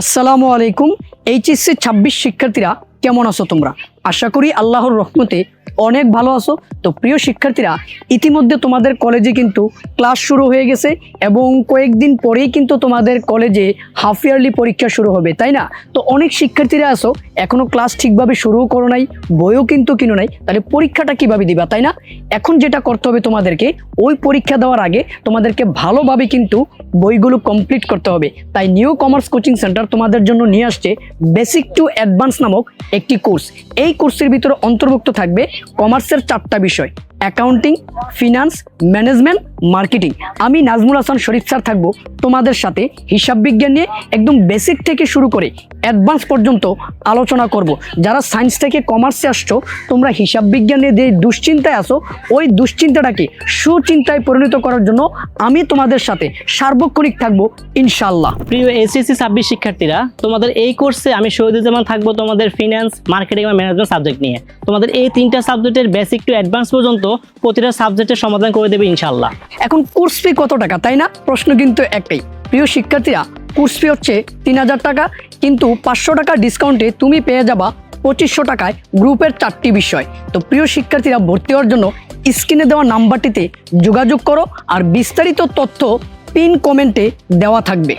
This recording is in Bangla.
আসসালামু আলাইকুম। এইচএসসি ছাব্বিশ শিক্ষার্থীরা কেমন আছো তোমরা? আশা করি আল্লাহর রহমতে অনেক ভালো আছো। তো প্রিয় শিক্ষার্থীরা, ইতিমধ্যে তোমাদের কলেজে কিন্তু ক্লাস শুরু হয়ে গেছে এবং কয়েকদিন পরেই কিন্তু তোমাদের কলেজে হাফ ইয়ারলি পরীক্ষা শুরু হবে, তাই না? তো অনেক শিক্ষার্থীরা আসো এখনও ক্লাস ঠিকভাবে শুরুও করো নাই, বইও কিন্তু কিনো নাই, তাহলে পরীক্ষাটা কীভাবে দিবা, তাই না? এখন যেটা করতে হবে তোমাদেরকে, ওই পরীক্ষা দেওয়ার আগে তোমাদেরকে ভালোভাবে কিন্তু বইগুলো কমপ্লিট করতে হবে। তাই নিউ কমার্স কোচিং সেন্টার তোমাদের জন্য নিয়ে আসছে বেসিক টু অ্যাডভান্স নামক একটি কোর্স। এই কোর্সের ভিতরে অন্তর্ভুক্ত থাকবে কমার্সের চারটা বিষয়। Accounting, finance, management marketing. আমি নাজমুল হাসান শরীফ স্যার থাকব তোমাদের সাথে হিসাব বিজ্ঞান নিয়ে একদম বেসিক থেকে শুরু করে অ্যাডভান্স পর্যন্ত আলোচনা করব। যারা সায়েন্স থেকে কমার্সে আসছো, তোমরা হিসাব বিজ্ঞানে যে দুশ্চিন্তায় আসো ওই দুশ্চিন্তাটাকে সুচিন্তায় পরিণত করার জন্য আমি তোমাদের সাথে সার্বক্ষণিক থাকব ইনশাল্লাহ প্রিয় এসএসসি ছাব্বিশ শিক্ষার্থীরা, তোমাদের এই কোর্সে আমি শহীদুজ্জামান থাকব তোমাদের ফিনান্স মার্কেটিং এবং ম্যানেজমেন্ট সাবজেক্ট নিয়ে। তোমাদের এই তিনটা সাবজেক্টের বেসিক টু অ্যাডভান্স পর্যন্ত প্রতিটা সাবজেক্টের সমাধান করে দেবে ইনশাল্লাহ এখন কোর্স ফি কত টাকা, তাই না? প্রশ্ন কিন্তু একটাই। প্রিয় শিক্ষার্থীরা কোর্স ফি হচ্ছে তিন হাজার টাকা, কিন্তু পাঁচশো টাকা ডিসকাউন্টে তুমি পেয়ে যাবা পঁচিশশো টাকায় গ্রুপের চারটি বিষয়। তো প্রিয় শিক্ষার্থীরা, ভর্তি হওয়ার জন্য স্ক্রিনে দেওয়া নাম্বারটিতে যোগাযোগ করো আর বিস্তারিত তথ্য পিন কমেন্টে দেওয়া থাকবে।